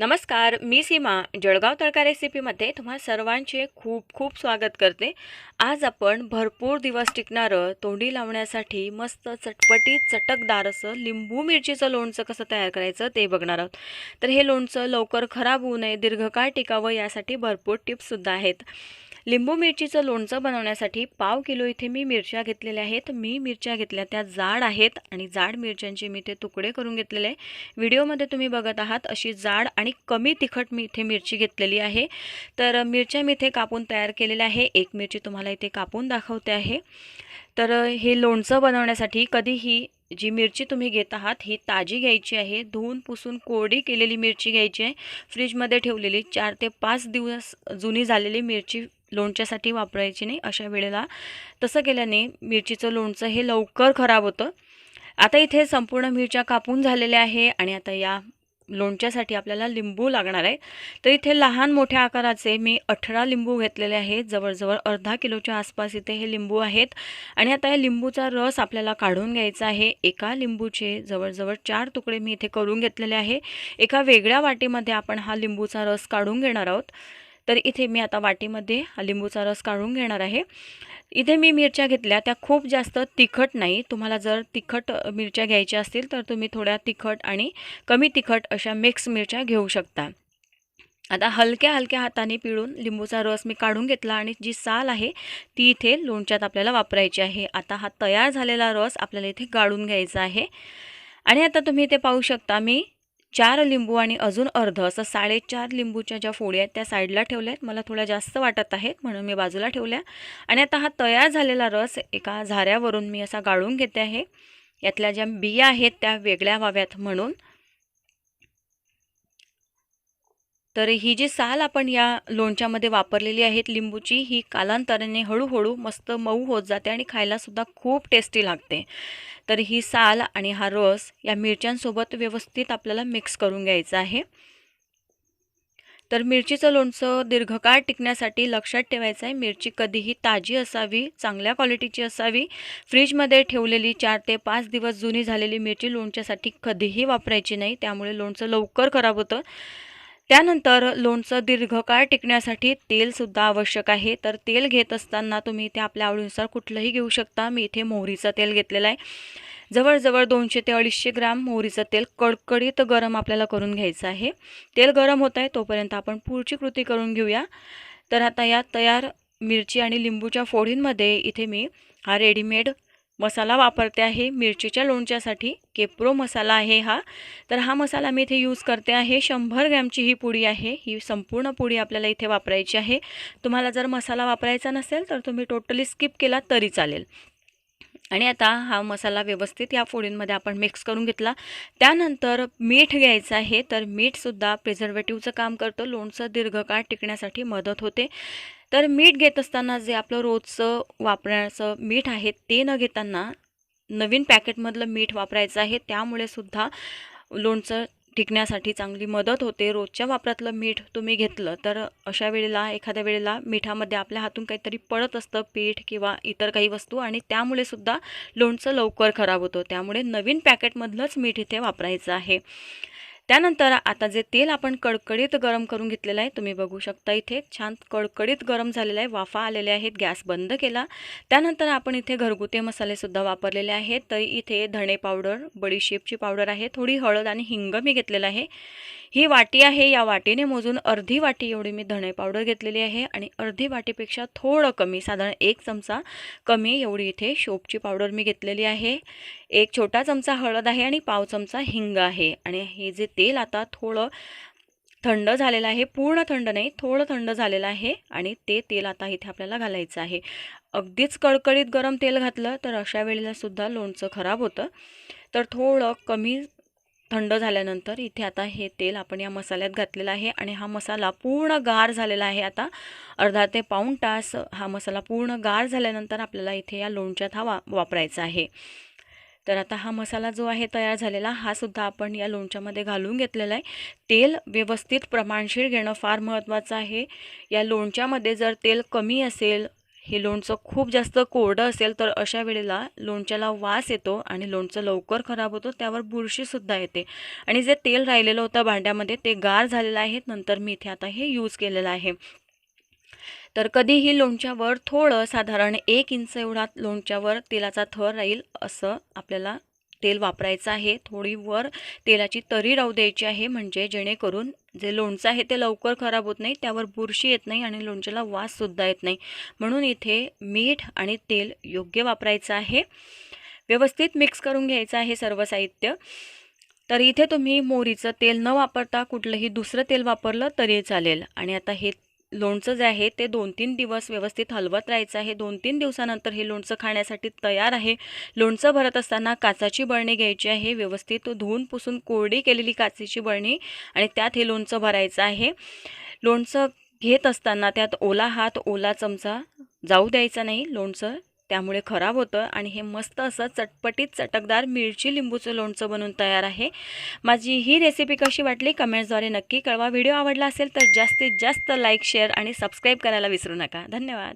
नमस्कार मी सीमा. जळगाव तडका रेसिपीमध्ये तुम्हा सर्वांचे खूप खूप स्वागत करते. आज आपण भरपूर दिवस टिकणारं तोंडी लावण्यासाठी मस्त चटपटीत चटकदार असं लिंबू मिरचीचं लोणचं कसं तयार करायचं ते बघणार आहोत. तर हे लोणचं लवकर खराब होऊ नये दीर्घकाळ टिकावं यासाठी भरपूर टिप्ससुद्धा आहेत. लिंबू मिरचीचं लोणचं बनवण्यासाठी पाव किलो इथे मी मिरच्या घेतलेल्या आहेत. मी मिरच्या घेतल्या त्या जाड आहेत आणि जाड मिरच्यांचे मी ते तुकडे करून घेतलेले आहे. व्हिडिओमध्ये तुम्ही बघत आहात अशी जाड आणि कमी तिखट मी इथे मिरची घेतलेली आहे. तर मिरच्या मी इथे कापून तयार केलेल्या आहे. एक मिरची तुम्हाला इथे कापून दाखवते आहे. तर हे लोणचं बनवण्यासाठी कधीही जी मिरची तुम्ही घेत आहात ही ताजी घ्यायची आहे. धुवून पुसून कोरडी केलेली मिरची घ्यायची आहे. फ्रीजमध्ये ठेवलेली चार ते पाच दिवस जुनी झालेली मिरची लोणच्यासाठी वापरायची नाही अशा वेळेला. तसं केल्याने मिरचीचं लोणचं हे लवकर खराब होतं. आता इथे संपूर्ण मिरच्या कापून झालेल्या आहे आणि आता या लोणच्यासाठी आपल्याला लिंबू लागणार आहे. तर इथे लहान मोठ्या आकाराचे मी अठरा लिंबू घेतलेले आहेत. जवळजवळ अर्धा किलोच्या आसपास इथे हे लिंबू आहेत. आणि आता या लिंबूचा रस आपल्याला काढून घ्यायचा आहे. एका लिंबूचे जवळजवळ चार तुकडे मी इथे करून घेतलेले आहे. एका वेगळ्या वाटीमध्ये आपण हा लिंबूचा रस काढून घेणार आहोत. तर इथे मी आता वाटीमध्ये लिंबूचा रस काढून घेणार आहे. इथे मी मिरच्या घेतल्या त्या खूप जास्त तिखट नाही. तुम्हाला जर तिखट मिरच्या घ्यायच्या असतील तर तुम्ही थोड्या तिखट आणि कमी तिखट अशा मिक्स मिरच्या घेऊ शकता. आता हलक्या हलक्या हाताने पिळून लिंबूचा रस मी काढून घेतला आणि जी साल आहे ती इथे लोणच्यात आपल्याला वापरायची आहे. आता हा तयार झालेला रस आपल्याला इथे गाळून घ्यायचा आहे. आणि आता तुम्ही इथे पाहू शकता मी चार लिंबू आणि अजून अर्ध असं साडेचार लिंबूच्या ज्या फोडी आहेत त्या साईडला ठेवल्या आहेत. मला थोड्या जास्त वाटत आहेत म्हणून मी बाजूला ठेवल्या. आणि आता हा तयार झालेला रस एका झाऱ्यावरून मी असा गाळून घेते आहे. यातल्या ज्या बिया आहेत त्या वेगळ्या व्हाव्यात म्हणून तर ही जी साल आपण या लोणच्यामध्ये वापरलेली आहेत लिंबूची ही कालांतराने हळूहळू मस्त मऊ होत जाते आणि खायलासुद्धा खूप टेस्टी लागते. तर ही साल आणि हा रस या मिरच्यांसोबत व्यवस्थित आपल्याला मिक्स करून घ्यायचा आहे. तर मिरचीचं लोणचं दीर्घकाळ टिकण्यासाठी लक्षात ठेवायचं आहे. मिरची कधीही ताजी असावी चांगल्या क्वालिटीची असावी. फ्रीजमध्ये ठेवलेली चार ते पाच दिवस जुनी झालेली मिरची लोणच्यासाठी कधीही वापरायची नाही. त्यामुळे लोणचं लवकर खराब होतं. त्यानंतर लोणचं दीर्घकाळ टिकण्यासाठी तेलसुद्धा आवश्यक आहे. तर तेल घेत असताना तुम्ही इथे आपल्या आवडीनुसार कुठलंही घेऊ शकता. मी इथे मोहरीचं तेल घेतलेलं आहे. जवळजवळ दोनशे ते अडीचशे ग्राम मोहरीचं तेल कडकडीत गरम आपल्याला करून घ्यायचं आहे. तेल गरम होत आहे तोपर्यंत आपण पुढची कृती करून घेऊया. तर आता या तयार मिरची आणि लिंबूच्या फोडींमध्ये इथे मी हा रेडीमेड मसाला वापरते आहे मिरचीच्या लोणच्यासाठी. केप्रो मसाला आहे हा. तर हा मसाला मी इथे यूज करते आहे. शंभर ग्रॅमची ही पुडी आहे. ही संपूर्ण पुडी आपल्याला इथे वापरायची आहे. तुम्हाला जर मसाला वापरायचा नसेल तर तुम्ही टोटली स्किप केला तरी चालेल. आणि आता हा मसाला व्यवस्थित या फोडींमध्ये आपण मिक्स करून घेतला. त्यानंतर मीठ घ्यायचं आहे. तर मीठसुद्धा प्रिझर्वेटिव्हचं काम करतं. लोणचं दीर्घकाळ टिकण्यासाठी मदत होते. तर मीठ घेत असताना जे आपलं रोजचं वापरण्याचं मीठ आहे ते न घेताना नवीन पॅकेटमधलं मीठ वापरायचं आहे. त्यामुळे सुद्धा लोणचं टिकण्यासाठी चांगली मदत होते. रोजच्या वापरातलं मीठ तुम्ही घेतलं तर अशा वेळेला एखाद्या वेळेला मिठामध्ये आपल्या हातून काहीतरी पडत असतं पीठ किंवा इतर काही वस्तू आणि त्यामुळे सुद्धा लोणचं लवकर खराब होतं. त्यामुळे नवीन पॅकेटमधलंच मीठ इथे वापरायचं आहे. त्यानंतर आता जे तेल आपण कडकडीत गरम करून घेतलेलं आहे तुम्ही बघू शकता इथे. छान कडकडीत गरम झालेलं आहे. वाफा आलेले आहेत. गॅस बंद केला. त्यानंतर आपण इथे घरगुती मसालेसुद्धा वापरलेले आहेत. तर इथे धणे पावडर बडीशेपची पावडर आहे. थोडी हळद आणि हिंग मी घेतलेलं आहे. ही वाटी आहे या वाटीने मोजून अर्धी वाटी एवढी मी धणे पावडर घेतलेली आहे आणि अर्धी वाटीपेक्षा थोडं कमी साधारण एक चमचा कमी एवढी इथे शोपची पावडर मी घेतलेली आहे. एक छोटा चमचा हळद आहे आणि पाव चमचा हिंग आहे आणि हे जे तेल आता थोडं थंड झालेलं आहे पूर्ण थंड नाही थोडं थंड झालेलं आहे आणि ते तेल आता इथे आपल्याला घालायचं आहे. अगदीच कडकडीत गरम तेल घातलं तर अशा वेळेला सुद्धा लोणचं खराब होतं. तर थोडं कमी थंड झाल्यानंतर इथे आता हे तेल आपण या मसाल्यात घातलेलं आहे आणि हा मसाला पूर्ण गार झालेला आहे आता. अर्धा ते पाऊण तास हा मसाला पूर्ण गार झाल्यानंतर आपल्याला इथे या लोणच्यात हा वा वापरायचा आहे. तर आता हा मसाला जो आहे तयार झालेला हा सुद्धा आपण या लोणच्यामध्ये घालून घेतलेला आहे. तेल व्यवस्थित प्रमाणशीर घेणं फार महत्त्वाचं आहे. या लोणच्यामध्ये जर तेल कमी असेल हे लोणचं खूप जास्त कोरडं असेल तर अशा वेळेला लोणच्याला वास येतो आणि लोणचं लवकर खराब होतं त्यावर बुरशीसुद्धा येते. आणि जे तेल राहिलेलं होतं भांड्यामध्ये ते गार झालेलं आहे नंतर मी इथे आता हे यूज केलेलं आहे. तर कधीही लोणच्यावर थोडं साधारण एक इंच एवढा लोणच्यावर तेलाचा थर राहील असं आपल्याला तेल वापरायचं आहे. थोडी वर तेलाची तरी राहू द्यायची आहे म्हणजे जेणेकरून जे लोणचं आहे ते लवकर खराब होत नाही त्यावर बुरशी येत नाही आणि लोणच्याला वाससुद्धा येत नाही. म्हणून इथे मीठ आणि तेल योग्य वापरायचं आहे. व्यवस्थित मिक्स करून घ्यायचं आहे सर्व साहित्य. तर इथे तुम्ही मोहरीचं तेल न वापरता कुठलंही दुसरं तेल वापरलं तरी चालेल. आणि आता हे लोणचं जे आहे ते दोन तीन दिवस व्यवस्थित हलवत राहायचं आहे. दोन तीन दिवसानंतर हे लोणचं खाण्यासाठी तयार आहे. लोणचं भरत असताना काचाची बरणी घ्यायची आहे. व्यवस्थित धुवून पुसून कोरडी केलेली काचेची बळणी आणि त्यात हे लोणचं भरायचं आहे. लोणचं घेत असताना त्यात ओला हात ओला चमचा जाऊ द्यायचा नाही. लोणचं त्यामुळे खराब होतं आणि हे मस्त असं चटपटीत चटकदार मिरची लिंबूचं लोणचं बनून तयार आहे. माझी ही रेसिपी कशी वाटली कमेंट्सद्वारे नक्की कळवा. व्हिडिओ आवडला असेल तर जास्तीत जास्त लाईक शेअर आणि सबस्क्राईब करायला विसरू नका. धन्यवाद.